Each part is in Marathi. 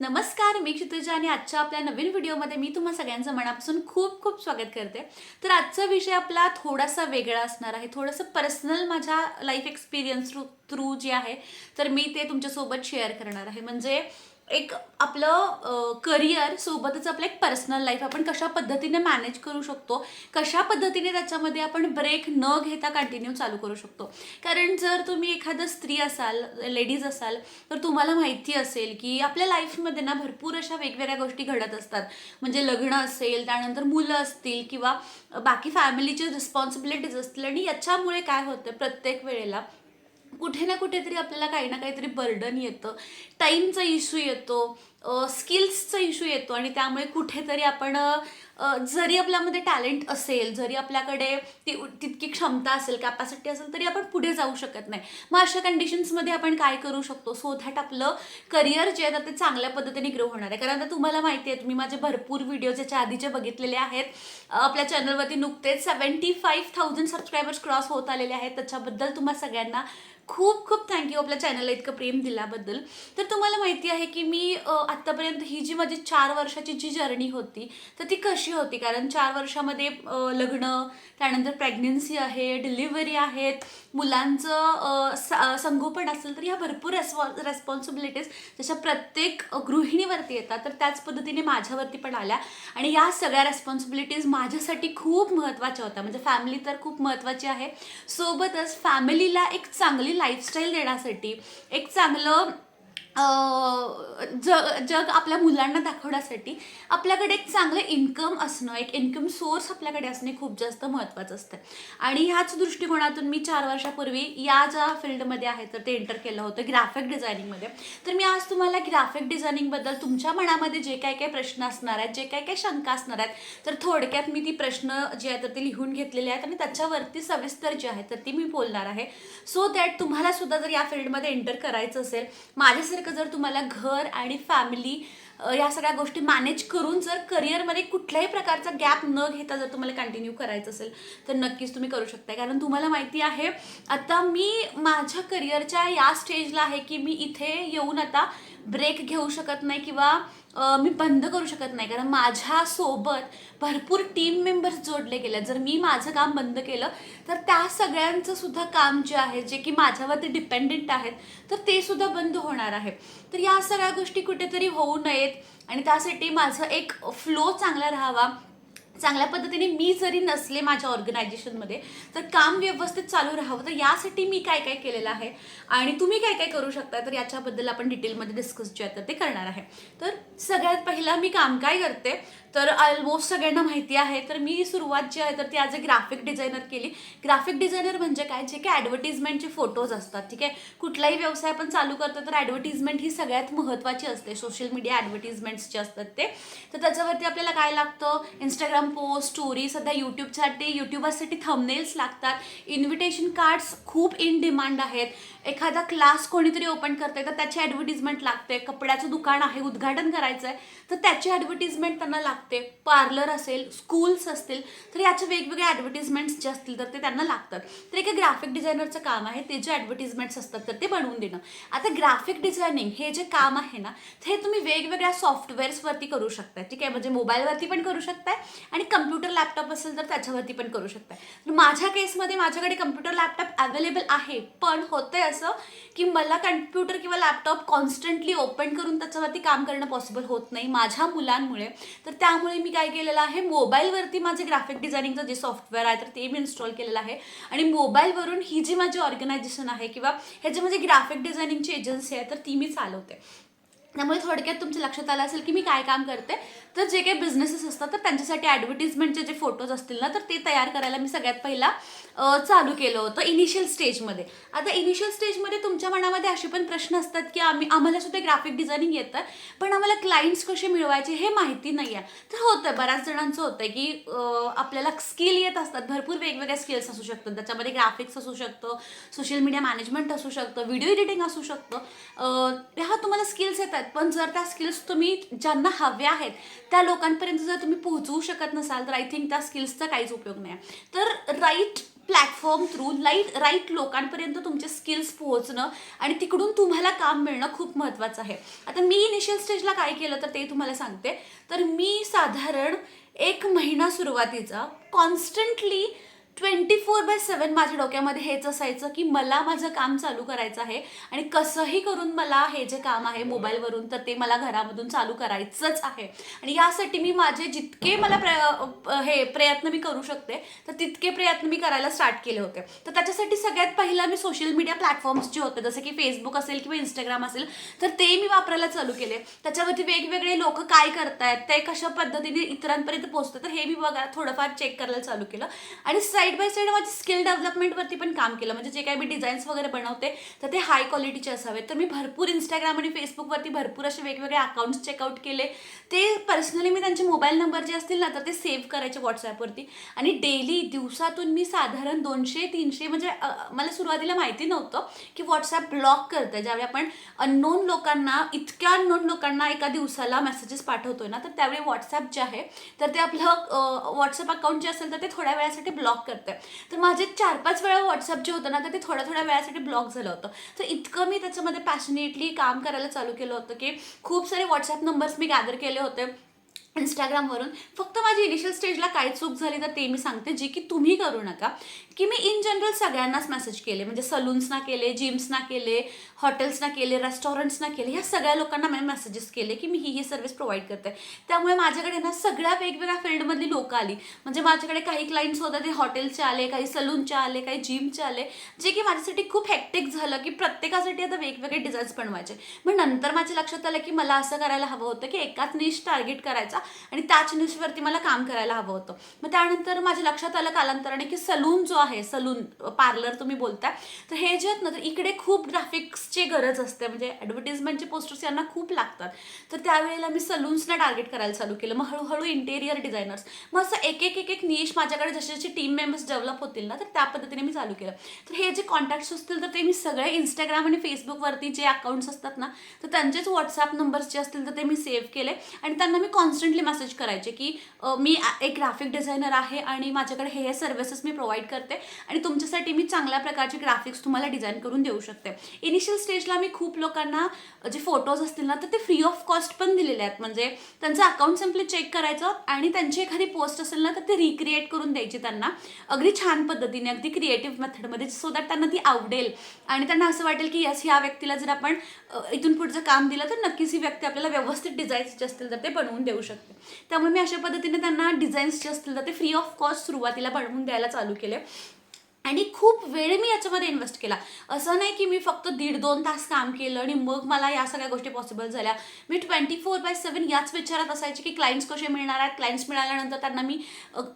नमस्कार मी क्षितिजा आणि आजच्या आपल्या नवीन व्हिडिओमध्ये मी तुम्हा सगळ्यांचं मनापासून खूप खूप स्वागत करते. तर आजचा विषय आपला थोडासा वेगळा असणार आहे. थोडंसं पर्सनल माझ्या लाईफ एक्सपिरियन्स थ्रू थ्रू जे आहे तर मी ते तुमच्यासोबत शेअर करणार आहे. म्हणजे एक आपलं करिअर सोबतच आपलं एक पर्सनल लाईफ आपण कशा पद्धतीने मॅनेज करू शकतो कशा पद्धतीने त्याच्यामध्ये आपण ब्रेक न घेता कंटिन्यू चालू करू शकतो. कारण जर तुम्ही एखादं स्त्री असाल लेडीज असाल तर तुम्हाला माहिती असेल की आपल्या लाईफमध्ये ना भरपूर अशा वेगवेगळ्या गोष्टी घडत असतात. म्हणजे लग्न असेल त्यानंतर मुलं असतील किंवा बाकी फॅमिलीचे रिस्पॉन्सिबिलिटीज असतील आणि याच्यामुळे काय होतं प्रत्येक वेळेला कुठे ना कुठेतरी आपल्याला काही ना काहीतरी बर्डन येतं. टाईमचा इश्यू येतो स्किल्सचा इश्यू येतो आणि त्यामुळे कुठेतरी आपण जरी आपल्यामध्ये टॅलेंट असेल जरी आपल्याकडे ती तितकी क्षमता असेल कॅपॅसिटी असेल तरी आपण पुढे जाऊ शकत नाही. मग अशा कंडिशन्समध्ये आपण काय करू शकतो? सो दॅट आपलं करिअर जे आहे तर ते चांगल्या पद्धतीने ग्रो होणार आहे. कारण आता तुम्हाला माहिती आहे तुम्ही माझे भरपूर व्हिडिओज याच्या आधीचे बघितलेले आहेत आपल्या चॅनलवरती नुकतेच seventy five thousand subscribers cross होत आलेले आहेत. त्याच्याबद्दल तुम्हा सगळ्यांना खूप खूप थँक्यू आपल्या चॅनलला इतकं प्रेम दिल्याबद्दल. तर तुम्हाला माहिती आहे की मी आत्तापर्यंत ही जी माझी चार वर्षाची जी जर्नी होती तर ती कशी होती? कारण चार वर्षामध्ये लग्न त्यानंतर प्रेग्नेन्सी आहे डिलिव्हरी आहेत मुलांचं स- संगोपन असेल तर ह्या भरपूर रेस्पॉ रेस्पॉन्सिबिलिटीज जशा प्रत्येक गृहिणीवरती येतात तर त्याच पद्धतीने माझ्यावरती पण आल्या. आणि या सगळ्या रेस्पॉन्सिबिलिटीज माझ्यासाठी खूप महत्त्वाच्या होत्या. म्हणजे फॅमिली तर खूप महत्त्वाची आहे. सोबतच फॅमिलीला एक चांगली लाईफस्टाईल देण्यासाठी एक चांगलं जग जग आपल्या मुलांना दाखवण्यासाठी आपल्याकडे एक चांगलं इन्कम असणं एक इन्कम सोर्स आपल्याकडे असणे खूप जास्त महत्त्वाचं असतं. आणि ह्याच दृष्टिकोनातून मी चार वर्षापूर्वी या ज्या फील्डमध्ये आहे तर ते एंटर केलं होतं ग्राफिक डिझायनिंगमध्ये तर मी आज तुम्हाला ग्राफिक डिझायनिंगबद्दल तुमच्या मनामध्ये जे काय काय प्रश्न असणार आहेत जे काय काय शंका असणार आहेत तर थोडक्यात मी ती प्रश्न जे आहेत तर ते लिहून घेतलेले आहेत आणि त्याच्यावरती सविस्तर जे आहे तर ती मी बोलणार आहे. सो दॅट तुम्हाला सुद्धा जर या फील्डमध्ये एंटर करायचं असेल माझ्यासारखं जर तुम्हाला घर आणि फॅमिली या सगळ्या गोष्टी मॅनेज करून जर करिअरमध्ये कुठल्याही प्रकारचा गॅप न घेता जर तुम्हाला कंटिन्यू करायचं असेल तर नक्कीच तुम्ही करू शकता कारण तुम्हाला माहिती आहे आता मी माझ्या करिअरच्या या स्टेजला आहे की मी इथे येऊन आता ब्रेक घेऊ शकत नाही किंवा मी बंद करू शकत नाही. कारण माझ्यासोबत भरपूर टीम मेंबर्स जोडले गेले. जर मी माझं काम बंद केलं तर त्या सगळ्यांचं सुद्धा काम जे आहे जे की माझ्यावरती डिपेंडेंट आहेत तर ते सुद्धा बंद होणार आहे. तर या सगळ्या गोष्टी कुठेतरी होऊ नयेत. आणि त्यासाठी माझं एक फ्लो चांगला राहावा. चांगल्या पद्धतीने मी जरी नसले माझ्या ऑर्गनायझेशनमध्ये तर काम व्यवस्थित चालू राहावं. तर यासाठी मी काय काय केलेलं आहे आणि तुम्ही काय काय करू शकता तर याच्याबद्दल आपण डिटेलमध्ये डिस्कस जे आहे तर ते करणार आहे. तर सगळ्यात पहिला मी काम काय करते. तर ऑलमोस्ट सगळ्यांना माहिती आहे. तर मी सुरुवात जी आहे तर ती ॲज अ ग्राफिक डिझायनर केली. ग्राफिक डिझायनर म्हणजे काय? जे काय ॲडव्हर्टिजमेंटचे फोटोज असतात ठीक आहे? कुठलाही व्यवसाय आपण चालू करतो तर ॲडव्हर्टिजमेंट ही सगळ्यात महत्त्वाची असते. सोशल मीडिया ॲडव्हर्टिजमेंट्स जे असतात ते. तर त्याच्यावरती आपल्याला काय लागतं? इंस्टाग्राम पोस्ट स्टोरी सध्या यूट्यूबसाठी यूट्यूबरसाठी थंबनेल्स लागतात. इन्व्हिटेशन कार्ड्स खूप इन डिमांड आहेत. एखादा क्लास कोणीतरी ओपन करते तर त्याची ॲडव्हर्टिजमेंट लागते. कपड्याचं दुकान आहे उद्घाटन करायचं आहे तर त्याची ॲडव्हर्टिजमेंट त्यांना लागते. पार्लर असेल स्कूल्स असतील तर याचे वेगवेगळे ॲडव्हर्टिजमेंट्स जे असतील तर ते त्यांना लागतात. तर एका ग्राफिक डिझायनरचं काम आहे ते जे ॲडव्हर्टिजमेंट्स असतात तर ते बनवून देणं. आता ग्राफिक डिझायनिंग हे जे काम आहे ना ते तुम्ही वेगवेगळ्या सॉफ्टवेअर्सवरती करू शकताय. ठीक आहे? म्हणजे मोबाईलवरती पण करू शकताय आणि कम्प्युटर लॅपटॉप असेल तर त्याच्यावरती पण करू शकताय. तर माझ्या केसमध्ये माझ्याकडे कम्प्युटर लॅपटॉप अवेलेबल आहे पण होतंय असं की मला कम्प्युटर किंवा लॅपटॉप कॉन्स्टंटली ओपन करून त्याच्यावरती काम करणं पॉसिबल होत नाही माझ्या मुलांमुळे. तर त्यामुळे मी काय केलेलं आहे मोबाईलवरती माझे ग्राफिक डिझायनिंगचं जे सॉफ्टवेअर आहे तर ते मी इन्स्टॉल केलेलं आहे. आणि मोबाईलवरून ही जी माझी ऑर्गनायझेशन आहे किंवा हे जे माझे ग्राफिक डिझायनिंगची एजन्सी आहे तर ती मी चालवते. त्यामुळे थोडक्यात तुमच्या लक्षात आलं असेल की मी काय काम करते. तर जे काही बिझनेसेस असतात तर त्यांच्यासाठी ॲडव्हर्टिजमेंटचे जे फोटोज असतील ना तर ते तयार करायला मी सगळ्यात पहिला चालू केलं होतं इनिशियल स्टेजमध्ये आता इनिशियल स्टेजमध्ये तुमच्या मनामध्ये असे पण प्रश्न असतात की आम्ही आम्हाला सुद्धा ग्राफिक डिझायनिंग येतं पण आम्हाला क्लायंट्स कसे मिळवायचे हे माहिती नाही आहे. तर होतं बऱ्याच जणांचं होतं की आपल्याला स्किल येत असतात. भरपूर वेगवेगळ्या स्किल्स असू शकतात. त्याच्यामध्ये ग्राफिक्स असू शकतं सोशल मीडिया मॅनेजमेंट असू शकतं व्हिडिओ एडिटिंग असू शकतं. ह्या तुम्हाला स्किल्स येतात पण जर त्या स्किल्स तुम्ही ज्यांना हव्या आहेत त्या लोकांपर्यंत जर तुम्ही पोहोचवू शकत नसाल तर आय थिंक त्या स्किल्सचा काहीच उपयोग नाही आहे. तर right platform through light right लोकांपर्यंत तुमचे स्किल्स पोहोचणं आणि तिकडून तुम्हाला काम मिळणं खूप महत्त्वाचं आहे आता मी इनिशियल स्टेजला काय केलं तर ते तुम्हाला सांगते तर मी साधारण एक महिना सुरुवातीचा constantly twenty four by seven माझ्या डोक्यामध्ये हेच असायचं की मला माझं काम चालू करायचं आहे आणि कसंही करून मला हे जे काम आहे मोबाईलवरून तर ते मला घरामधून चालू करायचंच आहे. आणि यासाठी मी माझे जितके मला प्रय हे प्रयत्न मी करू शकते तर तितके प्रयत्न मी करायला स्टार्ट केले होते. तर त्याच्यासाठी सगळ्यात पहिला मी सोशल मीडिया प्लॅटफॉर्म्स जे होते जसं की फेसबुक असेल किंवा इंस्टाग्राम असेल तर ते मी वापरायला चालू केले. त्याच्यावरती वेगवेगळे लोक काय करतायत ते कशा पद्धतीने इतरांपर्यंत पोहोचतात तर हे मी बघा थोडंफार चेक करायला चालू केलं. आणि साईड बाय साईड माझी स्किल डेव्हलपमेंटवरती पण काम केलं. म्हणजे जे काही मी डिझाईन्स वगैरे बनवते तर ते हाय क्वालिटीचे असावेत. तर मी भरपूर इंस्टाग्राम आणि फेसबुकवरती भरपूर असे वेगवेगळे अकाउंट्स चेकआउट केले. ते पर्सनली मी त्यांचे मोबाईल नंबर जे असतील ना तर ते सेव्ह करायचे व्हॉट्सॲपवरती आणि डेली दिवसातून मी साधारण दोनशे तीनशे म्हणजे मला सुरुवातीला माहिती नव्हतं की व्हॉट्सॲप ब्लॉक करतं ज्यावेळी आपण अननोन लोकांना इतक्या अननोन लोकांना एका दिवसाला मेसेजेस पाठवतोय ना तर त्यावेळी व्हॉट्सॲप जे आहे तर ते आपलं व्हॉट्सअप अकाउंट जे असेल तर ते थोड्या वेळासाठी ब्लॉक करते तर माझे चार पाच वेळा व्हॉट्सअप जे होतं ना तर ते थोड्या थोड्या वेळासाठी ब्लॉक झालं होतं. तर इतकं मी त्याच्यामध्ये पॅशनेटली काम करायला चालू केलं होतं की खूप सारे व्हॉट्सअप नंबर्स मी गॅदर केले होते इंस्टाग्रामवरून फक्त माझी इनिशियल स्टेजला काय चूक झाली तर ते मी सांगते जी की तुम्ही करू नका. की मी इन जनरल सगळ्यांनाच मेसेज केले. म्हणजे सलून्सना केले जिम्सना केले हॉटेल्सना केले रेस्टॉरंट्सना केले ह्या सगळ्या लोकांना मी मेसेजेस केले की मी ही ही सर्व्हिस प्रोव्हाइड करते. त्यामुळे माझ्याकडे ना सगळ्या वेगवेगळ्या फील्डमधली लोकं आली. म्हणजे माझ्याकडे काही क्लायंट्स होते ते हॉटेलचे आले काही सलूनचे आले काही जिमचे आले. जे की माझ्यासाठी खूप हेक्टिक झालं की प्रत्येकासाठी आता वेगवेगळे डिझाईन्स बनवायचे. मग नंतर माझ्या लक्षात आलं की मला असं करायला हवं होतं की एकाच निश टार्गेट करायचा आणि त्याच निशवरती मला काम करायला हवं होतं. मग त्यानंतर माझ्या लक्षात आलं कालांतराने की सलून जो आहे सलून पार्लर तुम्ही बोलताय. तर हे जे आहेत ना तर इकडे खूप ग्राफिक्सची गरज असते. म्हणजे ॲडव्हर्टिजमेंटचे पोस्टर्स यांना खूप लागतात. तर त्यावेळेला मी सलून्सना टार्गेट करायला चालू केलं. मग हळूहळू इंटेरियर डिझायनर्स मग असं एक एक एक एक निश माझ्याकडे जसे जसे टीम मेंबर्स डेव्हलप होतील ना तर त्या पद्धतीने मी चालू केलं. तर हे जे कॉन्टॅक्ट्स असतील तर ते मी सगळे इंस्टाग्राम आणि फेसबुकवरती जे अकाउंट्स असतात ना तर त्यांचेच व्हॉट्सअप नंबर्स जे असतील तर ते मी सेव्ह केले. आणि त्यांना मी कॉन्स्टंटली मेसेज करायचे की मी एक ग्राफिक डिझायनर आहे आणि माझ्याकडे हे हे सर्व्हिसेस मी प्रोव्हाइड करते. आणि तुमच्यासाठी मी चांगल्या प्रकारचे ग्राफिक्स तुम्हाला डिझाईन करून देऊ शकते. इनिशियल स्टेजला मी खूप लोकांना जे फोटोज असतील ना तर ते फ्री ऑफ कॉस्ट पण दिलेले आहेत. म्हणजे त्यांचं अकाउंट सिम्पली चेक करायचं आणि त्यांची एखादी पोस्ट असेल ना तर ते रिक्रिएट करून द्यायची त्यांना. अगदी छान पद्धतीने अगदी क्रिएटिव्ह मेथडमध्ये सो दॅट त्यांना ती आवडेल. आणि त्यांना असं वाटेल की यस ह्या व्यक्तीला जर आपण इथून पुढचं काम दिलं तर नक्कीच ही व्यक्ती आपल्याला व्यवस्थित डिझाईन्स जे असतील तर ते बनवून देऊ शकते. त्यामुळे मी अशा पद्धतीने त्यांना डिझाईन्स जे असतील तर ते फ्री ऑफ कॉस्ट सुरुवातीला बनवून द्यायला चालू केले. आणि खूप वेळ मी याच्यामध्ये इन्व्हेस्ट केला. असं नाही की मी फक्त दीड दोन तास काम केलं आणि मग मला या सगळ्या गोष्टी पॉसिबल झाल्या. मी ट्वेंटी फोर बाय सेवन याच विचारात असायचे की क्लायंट्स कसे मिळणार आहेत? क्लायंट्स मिळाल्यानंतर त्यांना मी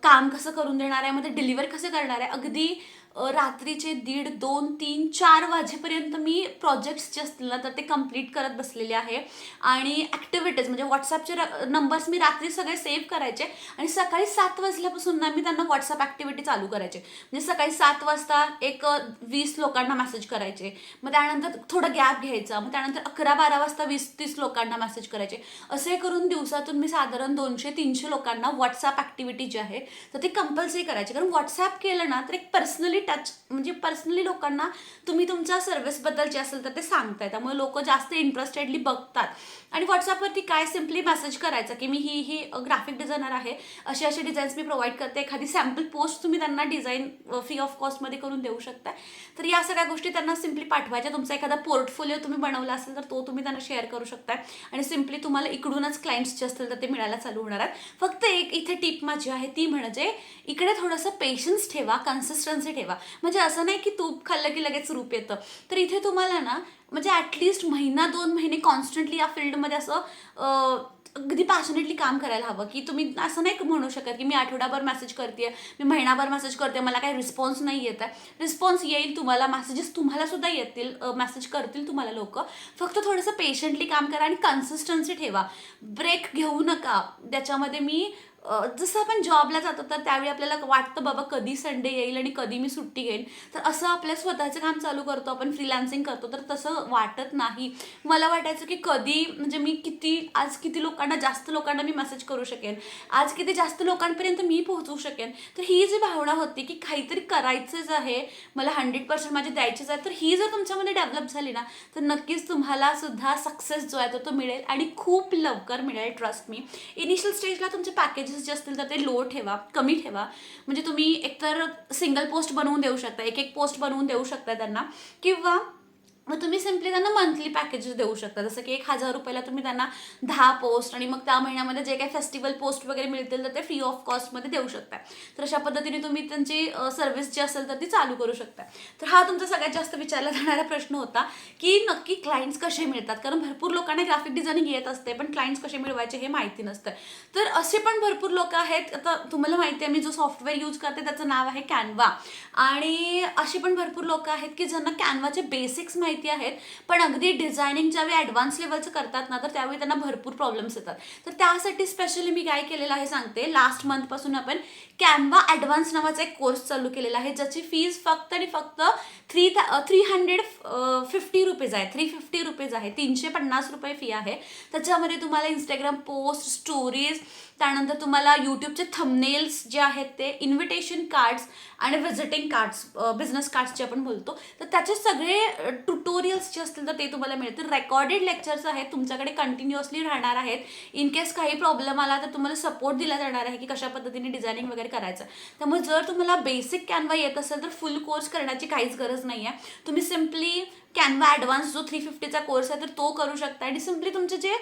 काम कसं करून देणार आहे? मध्ये डिलिव्हर कसं करणार आहे? अगदी रात्रीचे दीड दोन तीन चार वाजेपर्यंत मी प्रोजेक्ट्स जे असतील ना तर ते कंप्लीट करत बसलेले आहे. आणि ॲक्टिव्हिटीज म्हणजे व्हॉट्सअपचे नंबर्स मी रात्री सगळे सेव्ह करायचे आणि सकाळी सात वाजल्यापासून ना मी त्यांना व्हॉट्सअप ॲक्टिव्हिटी चालू करायचे. म्हणजे सकाळी सात वाजता एक वीस लोकांना मेसेज करायचे. मग त्यानंतर थोडं गॅप घ्यायचा. मग त्यानंतर अकरा बारा वाजता वीस तीस लोकांना मेसेज करायचे. असे करून दिवसातून मी साधारण दोनशे तीनशे लोकांना व्हॉट्सअप ॲक्टिव्हिटी जी आहे तर ती कंपल्सरी करायची. कारण व्हॉट्सअप केलं ना तर एक पर्सनली टच म्हणजे पर्सनली लोकांना तुम्ही तुमच्या सर्व्हिसबद्दल जे असेल तर ते सांगताय. त्यामुळे लोक जास्त इंटरेस्टेडली बघतात. आणि व्हॉट्सअपवरती काय सिम्पली मेसेज करायचं की मी ही ही ग्राफिक डिझायनर आहे असे असे डिझाईन्स मी प्रोव्हाइड करते एखादी सॅम्पल पोस्ट तुम्ही त्यांना डिझाईन फ्री ऑफ कॉस्टमध्ये करून देऊ शकता. तर या सगळ्या गोष्टी त्यांना सिम्पली पाठवायच्या. तुमचा एखादा पोर्टफोलिओ तुम्ही बनवला असेल तर तो तुम्ही त्यांना शेअर करू शकता. आणि सिम्पली तुम्हाला इकडूनच क्लायंट्स जे असतील तर ते मिळायला चालू होणार आहेत. फक्त एक इथे टीप माझी आहे ती म्हणजे इकडे थोडंसं पेशन्स ठेवा कन्सिस्टन्सी ठेवा. म्हणजे असं नाही की तूप खाल्लं की लगेच रूप येतं. तर इथे तुम्हाला ना म्हणजे ॲटलिस्ट महिना दोन महिने कॉन्स्टंटली या फील्डमध्ये असं अगदी पॅशनेटली काम करायला हवं. की तुम्ही असं नाही म्हणू शकत की मी आठवडाभर मेसेज करते मी महिनाभर मेसेज करते मला काही रिस्पॉन्स नाही येत आहे. रिस्पॉन्स येईल तुम्हाला मेसेजेस तुम्हाला सुद्धा येतील मेसेज करतील तुम्हाला लोक. फक्त थोडंसं पेशंटली काम करा आणि कन्सिस्टन्सी ठेवा. ब्रेक घेऊ नका. त्याच्यामध्ये मी जसं आपण जॉबला जातो तर त्यावेळी आपल्याला वाटतं बाबा कधी संडे येईल आणि कधी मी सुट्टी घेईन. तर असं आपल्या स्वतःचं काम चालू करतो आपण फ्रीलान्सिंग करतो तर तसं वाटत नाही. मला वाटायचं की कधी म्हणजे मी किती आज किती लोकांना जास्त लोकांना मी मेसेज करू शकेन. आज किती जास्त लोकांपर्यंत मी पोहोचवू शकेन. तर ही जी भावना होती की काहीतरी करायचंच आहे मला हंड्रेड पर्सेंट माझे द्यायचेच आहे तर ही जर तुमच्यामध्ये डेव्हलप झाली ना तर नक्कीच तुम्हाला सुद्धा सक्सेस जो आहे तो तो मिळेल आणि खूप लवकर मिळेल ट्रस्ट मी इनिशियल स्टेजला तुमचे पॅकेजेस जे असतील तर ते लो ठेवा कमी ठेवा. म्हणजे तुम्ही एकतर सिंगल पोस्ट बनवून देऊ शकता एक एक पोस्ट बनवून देऊ शकता त्यांना. किंवा मग तुम्ही सिम्पली त्यांना मंथली पॅकेजेस देऊ शकता. जसं की एक हजार रुपयाला तुम्ही त्यांना दहा पोस्ट आणि मग त्या महिन्यामध्ये जे काही फेस्टिवल पोस्ट वगैरे मिळतील तर ते फ्री ऑफ कॉस्टमध्ये देऊ शकता. तर अशा पद्धतीने तुम्ही त्यांची सर्व्हिस जी असेल तर ती चालू करू शकता. तर हा तुमचा सगळ्यात जास्त विचारला जाणारा प्रश्न होता की नक्की क्लायंट्स कसे मिळतात? कारण भरपूर लोकांना ग्राफिक डिझायनिंग येत असते पण क्लायंट्स कसे मिळवायचे हे माहिती नसतं. तर असे पण भरपूर लोक आहेत आता तुम्हाला माहिती आहे मी जो सॉफ्टवेअर यूज करते त्याचं नाव आहे कॅनवा आणि अशी पण भरपूर लोक आहेत की ज्यांना कॅनवाचे बेसिक्स माहिती आहेत पण अगदी डिझायनिंग ज्यावेळी ॲडव्हान्स लेवलचं करतात ना तर त्यावेळी त्यांना भरपूर प्रॉब्लेम्स येतात. तर त्यासाठी स्पेशली मी काय केलेलं आहे सांगते लास्ट मंथपासून आपण कॅनवा ॲडव्हान्स नावाचा एक कोर्स चालू केलेला आहे ज्याची फीज फक्त आणि फक्त three three hundred fifty rupees आहे. थ्री फिफ्टी रुपीज आहे. तीनशे पन्नास रुपये फी आहे. त्याच्यामध्ये तुम्हाला इंस्टाग्राम पोस्ट स्टोरीज त्यानंतर तुम्हाला यूट्यूबचे थंबनेल्स जे आहेत ते इन्व्हिटेशन कार्ड्स आणि व्हिजिटिंग कार्ड्स बिझनेस कार्ड्स जे आपण बोलतो तर त्याचे सगळे ट्युटोरियल्स जे असतील तर ते तुम्हाला मिळतील. रेकॉर्डेड लेक्चर्स आहेत तुमच्याकडे कंटिन्युअसली राहणार आहेत. इन केस काही प्रॉब्लेम आला तर तुम्हाला सपोर्ट दिला जाणार आहे की कशा पद्धतीने डिझायनिंग वगैरे करायचं. त्यामुळे जर तुम्हाला बेसिक कॅनवा येत असेल तर फुल कोर्स करण्याची काहीच गरज नाही आहे तुम्ही सिम्पली कॅनवा ॲडव्हान्स जो थ्री फिफ्टीचा कोर्स आहे तर तो करू शकता आणि सिम्पली तुमचे जे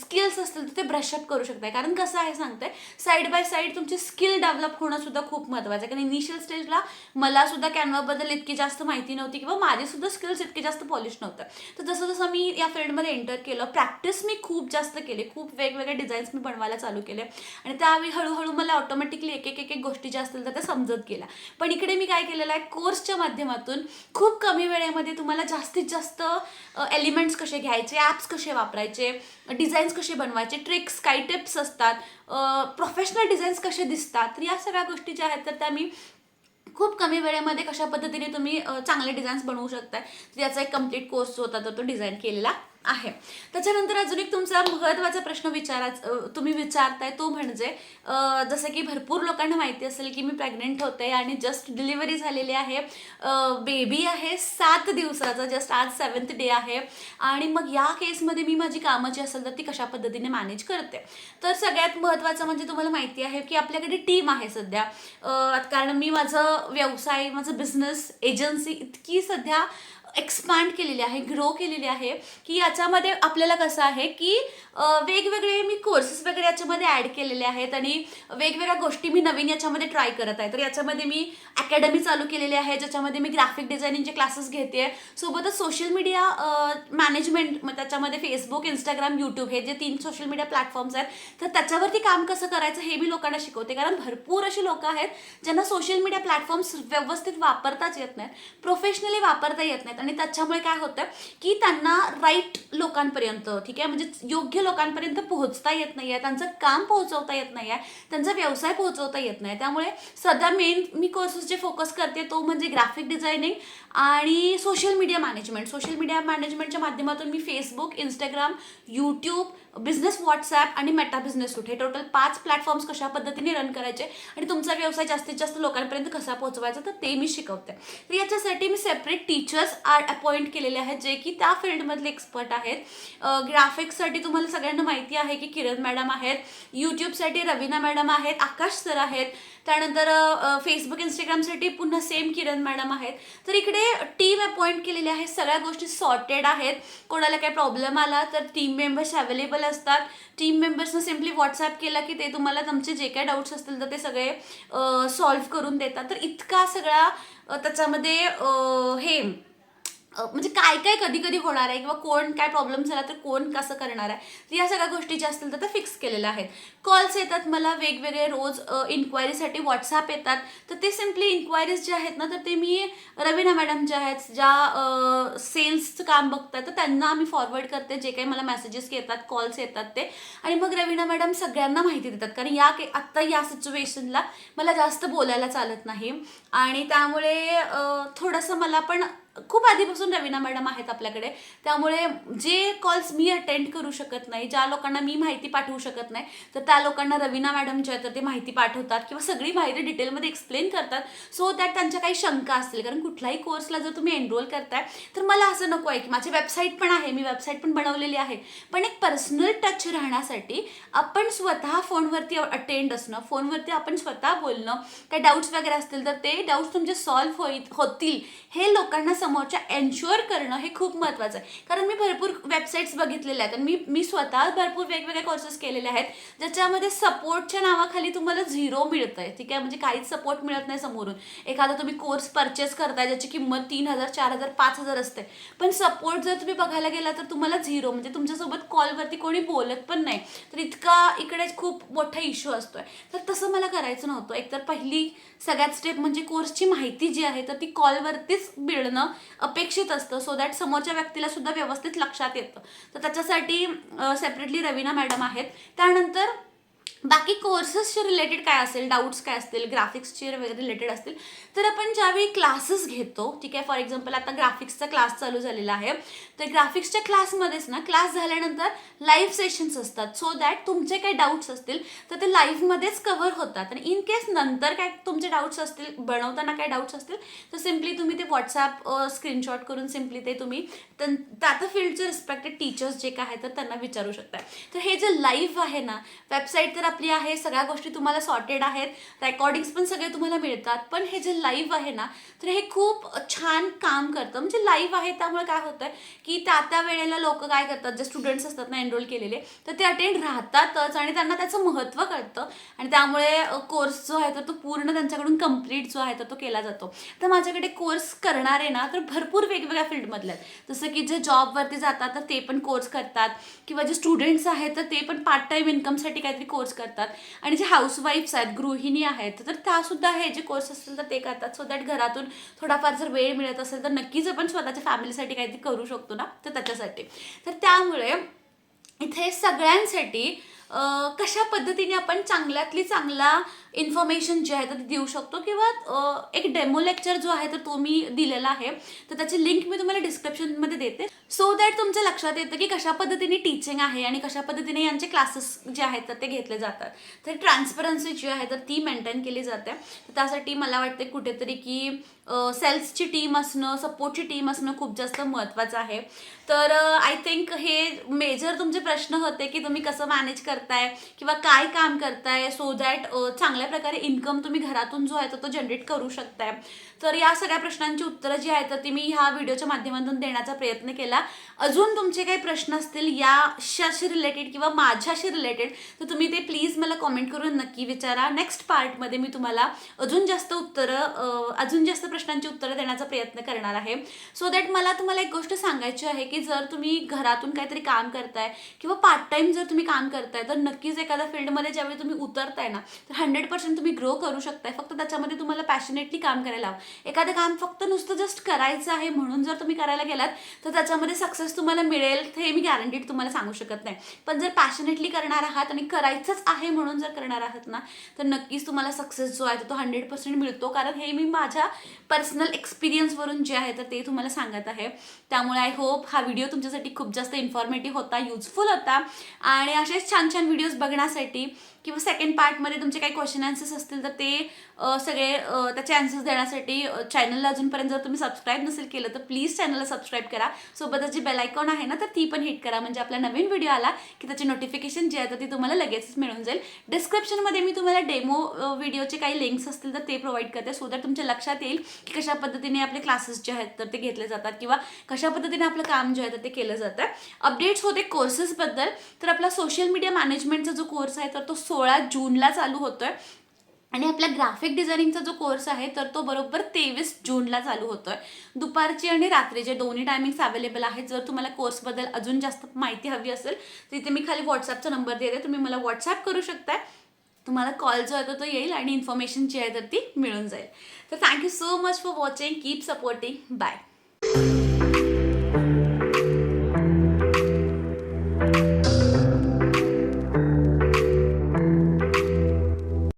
स्किल्स असतील तर ते ब्रशअप करू शकताय. कारण कसं आहे सांगते. साईड बाय साईड तुमचे स्किल डेव्हलप होणं सुद्धा खूप महत्त्वाचं आहे. कारण इनिशियल स्टेजला मला सुद्धा कॅनवाबद्दल इतकी जास्त माहिती नव्हती किंवा माझे सुद्धा स्किल्स इतके जास्त पॉलिश नव्हतं. तर जसं जसं मी या फील्डमध्ये एंटर केलं प्रॅक्टिस मी खूप जास्त केली. खूप वेगवेगळे डिझाईन्स मी बनवायला चालू केले. आणि त्यावेळी हळूहळू मला ऑटोमॅटिकली एक एक एक एक गोष्टी ज्या असतील तर त्या समजत गेल्या. पण इकडे मी काय केलेलं आहे कोर्सच्या माध्यमातून खूप कमी वेळेमध्ये तुम्हाला जास्तीत जास्त एलिमेंट्स कसे घ्यायचे ॲप्स कसे वापरायचे डिझाईन्स कसे बनवायचे ट्रिक्स काही टिप्स असतात प्रोफेशनल डिझाईन्स कसे दिसतात तर या सगळ्या गोष्टी ज्या आहेत तर त्या मी खूप कमी वेळेमध्ये कशा पद्धतीने तुम्ही चांगले डिझाईन्स बनवू शकताय. याचा एक कंप्लीट कोर्स जो होता तर तो डिझाईन केलेला. आहे. त्याच्यानंतर अजून एक तुमचा महत्त्वाचा प्रश्न विचारा तुम्ही विचारताय तो म्हणजे जसं की भरपूर लोकांना माहिती असेल की मी प्रेग्नेंट होते आणि जस्ट डिलिव्हरी झालेली आहे. बेबी आहे सात दिवसाचा जस्ट आज सेवन्थ डे आहे. आणि मग या केसमध्ये मी माझी कामं जी असेल तर ती कशा पद्धतीने मॅनेज करते? तर सगळ्यात महत्त्वाचं म्हणजे तुम्हाला माहिती आहे की आपल्याकडे टीम आहे सध्या. कारण मी माझं व्यवसाय माझं बिझनेस एजन्सी इतकी सध्या एक्सपांड केलेली आहे ग्रो केलेली आहे की याच्यामध्ये आपल्याला कसं आहे की वेगवेगळे मी कोर्सेस वगैरे याच्यामध्ये ॲड केलेले आहेत आणि वेगवेगळ्या गोष्टी मी नवीन याच्यामध्ये ट्राय करत आहे. तर याच्यामध्ये मी अकॅडमी चालू केलेली आहे ज्याच्यामध्ये मी ग्राफिक डिझायनिंगचे क्लासेस घेते. सोबतच सोशल मीडिया मॅनेजमेंट मग त्याच्यामध्ये फेसबुक इंस्टाग्राम यूट्यूब हे जे तीन सोशल मीडिया प्लॅटफॉर्म्स आहेत तर त्याच्यावरती काम कसं करायचं हे मी लोकांना शिकवते. कारण भरपूर अशी लोक आहेत ज्यांना सोशल मीडिया प्लॅटफॉर्म्स व्यवस्थित वापरताच येत नाहीत प्रोफेशनली वापरता येत नाहीत. आणि त्याच्यामुळे काय होतं की त्यांना राईट लोकांपर्यंत ठीक आहे? म्हणजे योग्य लोकांपर्यंत पोहोचता येत नाही आहे त्यांचं काम पोहोचवता येत नाही आहे त्यांचा व्यवसाय पोहोचवता येत नाही त्यामुळे सध्या मेन मी कोर्सेस जे फोकस करते तो म्हणजे ग्राफिक डिझायनिंग आणि social media management social media मॅनेजमेंटच्या माध्यमातून मी Facebook Instagram YouTube business WhatsApp आणि मेटा बिझनेस सूट हे टोटल पाच प्लॅटफॉर्म्स कशा पद्धतीने रन करायचे आणि तुमचा व्यवसाय जास्तीत जास्त लोकांपर्यंत कसा पोहोचवायचा तर ते मी शिकवते. तर याच्यासाठी मी सेपरेट टीचर्स आर अपॉइंट केलेले आहेत जे की त्या फील्डमधले एक्सपर्ट आहेत. ग्राफिक्ससाठी तुम्हाला सगळ्यांना माहिती आहे की किरण मॅडम आहेत. यूट्यूबसाठी रवीना मॅडम आहेत. आकाश सर आहेत. त्यानंतर फेसबुक इंस्टाग्रामसाठी पुन्हा सेम किरण मॅडम आहेत. तर इकडे टीम अपॉइंट केलेली आहे. सगळ्या गोष्टी सॉर्टेड आहेत. कोणाला काही प्रॉब्लेम आला तर टीम मेंबर्स अवेलेबल असतात. टीम मेंबर्सनं सिम्पली व्हॉट्सॲप केला की ते तुम्हाला तुमचे जे काही डाऊट्स असतील तर ते सगळे सॉल्व्ह करून देतात. तर इतका सगळा त्याच्यामध्ये हे म्हणजे काय काय कधी कधी होणार आहे किंवा कोण काय प्रॉब्लेम झाला तर कोण कसं करणार आहे? तर या सगळ्या गोष्टी ज्या असतील तर त्या फिक्स केलेल्या आहेत. कॉल्स येतात मला वेगवेगळे रोज इन्क्वायरीसाठी व्हॉट्सअप येतात. तर ते सिम्पली इन्क्वायरीज जे आहेत ना तर ते मी रवीना मॅडम ज्या आहेत ज्या सेल्सचं काम बघतात तर त्यांना आम्ही फॉरवर्ड करते. जे काही मला मेसेजेस येतात कॉल्स येतात ते. आणि मग रवीना मॅडम सगळ्यांना माहिती देतात. कारण या के आत्ता या सिच्युएशनला मला जास्त बोलायला चालत नाही. आणि त्यामुळे थोडंसं मला पण खूप आधीपासून रवीना मॅडम आहेत आपल्याकडे. त्यामुळे जे कॉल्स मी अटेंड करू शकत नाही ज्या लोकांना मी माहिती पाठवू शकत नाही तर त्या लोकांना रवीना मॅडम जे आहेत तर ते माहिती पाठवतात किंवा सगळी माहिती डिटेलमध्ये एक्सप्लेन करतात सो दॅट त्यांच्या काही शंका असतील. कारण कुठल्याही कोर्सला जर तुम्ही एनरोल करताय तर मला असं नको आहे की माझी वेबसाईट पण आहे मी वेबसाईट पण बनवलेली आहे. पण एक पर्सनल टच राहण्यासाठी आपण स्वतः फोनवरती अटेंड असणं फोनवरती आपण स्वतः बोलणं काही डाऊट्स वगैरे असतील तर ते डाऊट्स तुमचे सॉल्व्ह होईल होतील हे लोकांना समोरच्या एन्श्युअर करणं हे खूप महत्त्वाचं आहे. कारण मी भरपूर वेबसाईट्स बघितलेल्या आहेत. आणि मी मी स्वतः भरपूर वेगवेगळे कोर्सेस केलेले आहेत. ज्याच्यामध्ये सपोर्टच्या नावाखाली तुम्हाला झिरो मिळतं आहे ठीक आहे? म्हणजे काहीच सपोर्ट मिळत नाही समोरून. एखादा तुम्ही कोर्स परचेस करताय ज्याची किंमत तीन हजार चार हजार पाच हजार असते. पण सपोर्ट जर तुम्ही बघायला गेला तर तुम्हाला झिरो म्हणजे तुमच्यासोबत कॉलवरती कोणी बोलत पण नाही. तर इतका इकडे खूप मोठा इश्यू असतोय. तर तसं मला करायचं नव्हतं. एकतर पहिली सगळ्यात स्टेप म्हणजे कोर्सची माहिती जी आहे तर ती कॉलवरतीच मिळणं अपेक्षित असतं. सो दॅट समोरच्या व्यक्तीला सुद्धा व्यवस्थित लक्षात येतं. तर त्याच्यासाठी सेपरेटली रवीना मॅडम आहेत. त्यानंतर बाकी कोर्सेसचे रिलेटेड काय असेल डाऊट्स काय असतील ग्राफिक्सचे वगैरे रिलेटेड असतील तर आपण ज्यावेळी क्लासेस घेतो ठीक आहे फॉर एक्झाम्पल आता ग्राफिक्सचा क्लास चालू झालेला आहे तर ग्राफिक्सच्या क्लासमध्येच ना क्लास झाल्यानंतर लाईव्ह सेशन्स असतात. सो दॅट तुमचे काही डाऊट्स असतील तर ते लाईव्हमध्येच कव्हर होतात. आणि इन केस नंतर काय तुमचे डाऊट्स असतील बनवताना काय डाऊट्स असतील तर सिम्पली तुम्ही ते व्हॉट्सॲप स्क्रीनशॉट करून सिम्पली ते तुम्ही त्या त्या फील्डचे रिस्पेक्टेड टीचर्स जे काय आहेत तर त्यांना विचारू शकता. तर हे जे लाईव्ह आहे ना वेबसाईट तर आपली आहे सगळ्या गोष्टी तुम्हाला सॉर्टेड आहेत रेकॉर्डिंग्स पण सगळे तुम्हाला मिळतात. पण हे जे लाईव्ह आहे ना तर हे खूप छान काम करतं. म्हणजे लाईव्ह आहे त्यामुळे काय होतं की त्या त्या वेळेला लोक काय करतात जे स्टुडंट्स असतात ना एनरोल केलेले तर ते अटेंड राहतातच आणि त्यांना त्याचं महत्त्व कळतं. आणि त्यामुळे कोर्स जो आहे तर तो पूर्ण त्यांच्याकडून कंप्लीट जो आहे तर तो केला जातो. तर माझ्याकडे कोर्स करणारे ना तर भरपूर वेगवेगळ्या फील्डमधले आहेत. जसं की जे जॉबवरती जातात तर ते पण कोर्स करतात. किंवा जे स्टुडंट्स आहेत तर ते पण पार्ट टाईम इन्कमसाठी काहीतरी कोर्स करतात. आणि जे हाऊसवाईफ्स आहेत गृहिणी आहेत तर त्यासुद्धा हे जे कोर्स असतील तर ते करतात. सो दॅट घरातून थोडाफार जर वेळ मिळत असेल तर नक्कीच आपण स्वतःच्या फॅमिलीसाठी काहीतरी करू शकतो ना तर त्याच्यासाठी. तर त्यामुळे इथे सगळ्यांसाठी कशा पद्धतीने आपण चांगल्यातली चांगला इन्फॉर्मेशन जे आहे तर देऊ शकतो किंवा एक डेमो लेक्चर जो आहे तर तो मी दिलेला आहे तर त्याची लिंक मी तुम्हाला डिस्क्रिप्शनमध्ये देते. सो दॅट तुमच्या लक्षात येतं की कशा पद्धतीने टीचिंग आहे आणि कशा पद्धतीने यांचे क्लासेस जे आहेत तर ते घेतले जातात. तर ट्रान्सपरन्सी जी आहे तर ती मेंटेन केली जाते. तर त्यासाठी मला वाटते कुठेतरी की सेल्सची टीम असणं सपोर्टची टीम असणं खूप जास्त महत्त्वाचं आहे. तर आय थिंक हे मेजर तुमचे प्रश्न होते की तुम्ही कसं मॅनेज करताय किंवा काय काम करताय सो दॅट चांगलं चांगल्या प्रकारे इन्कम तुम्ही घरातून जो आहे तो जनरेट करू शकताय. तर या सगळ्या प्रश्नांची उत्तरं जी आहेत तर ती मी ह्या व्हिडिओच्या माध्यमातून देण्याचा प्रयत्न केला. अजून तुमचे काही प्रश्न असतील याशाशी रिलेटेड किंवा माझ्याशी रिलेटेड तर तुम्ही ते प्लीज मला कॉमेंट करून नक्की विचारा. नेक्स्ट पार्टमध्ये मी तुम्हाला अजून जास्त उत्तरं अजून जास्त प्रश्नांची उत्तरं देण्याचा प्रयत्न करणार आहे. सो दॅट मला तुम्हाला एक गोष्ट सांगायची आहे की जर तुम्ही घरातून काहीतरी काम करताय किंवा पार्ट टाइम जर तुम्ही काम करताय तर नक्कीच एखाद्या फील्डमध्ये ज्यावेळी तुम्ही उतरताय ना तर हंड्रेड पर्सेंट तुम्ही ग्रो करू शकताय. फक्त त्याच्यामध्ये तुम्हाला पॅशनेटली काम करायला हवं. एखादं काम फक्त नुसतं जस्ट करायचं आहे म्हणून जर तुम्ही करायला गेलात तर त्याच्यामध्ये सक्सेस तुम्हाला मिळेल हे मी गॅरंटीड तुम्हाला सांगू शकत नाही. पण जर पॅशनेटली करणार आहात आणि करायचंच आहे म्हणून जर करणार आहात ना तर नक्कीच तुम्हाला सक्सेस जो आहे तो हंड्रेड पर्सेंट मिळतो. कारण हे मी माझ्या पर्सनल एक्सपिरियन्सवरून जे आहे तर ते तुम्हाला सांगत आहे. त्यामुळे आय होप हा व्हिडिओ तुमच्यासाठी खूप जास्त इन्फॉर्मेटिव्ह होता युजफुल होता. आणि असेच छान छान व्हिडिओज बघण्यासाठी किंवा सेकंड पार्टमध्ये तुमचे काही क्वेश्चन आन्सर्स असतील तर ते सगळे त्याचे आन्सर्स देण्यासाठी चॅनलला अजूनपर्यंत जर तुम्ही सबस्क्राईब नसेल केलं तर प्लीज चॅनलला सबस्क्राईब करा. सोबतच जी बेल आयकॉन आहे ना तर ती पण हिट करा. म्हणजे आपला नवीन व्हिडिओ आला की त्याची नोटिफिकेशन जे आहे तर ती तुम्हाला लगेचच मिळून जाईल. डिस्क्रिप्शनमध्ये मी तुम्हाला डेमो व्हिडिओचे काही लिंक्स असतील तर ते प्रोव्हाइड करते. सो दॅट तुमच्या लक्षात येईल की कशा पद्धतीने आपले क्लासेस जे आहेत तर ते घेतले जातात किंवा कशा पद्धतीने आपलं काम जे आहे तर ते केलं जातं. अपडेट्स होते कोर्सेसबद्दल तर आपला सोशल मीडिया मॅनेजमेंटचा जो कोर्स आहे तर तो सो सोळा जूनला चालू होतोय. आणि आपला ग्राफिक डिझायनिंगचा जो कोर्स आहे तर तो बरोबर तेवीस जूनला चालू होतोय. दुपारची आणि रात्रीचे दोन्ही टायमिंग्स अवेलेबल आहेत. जर तुम्हाला कोर्सबद्दल अजून जास्त माहिती हवी असेल तर इथे मी खाली व्हॉट्सअपचा नंबर देते. तुम्ही मला व्हॉट्सअप करू शकताय. तुम्हाला कॉल जो आहे तो येईल आणि इन्फॉर्मेशन जी आहे तर ती मिळून जाईल. तर thank you so much for watching keep supporting bye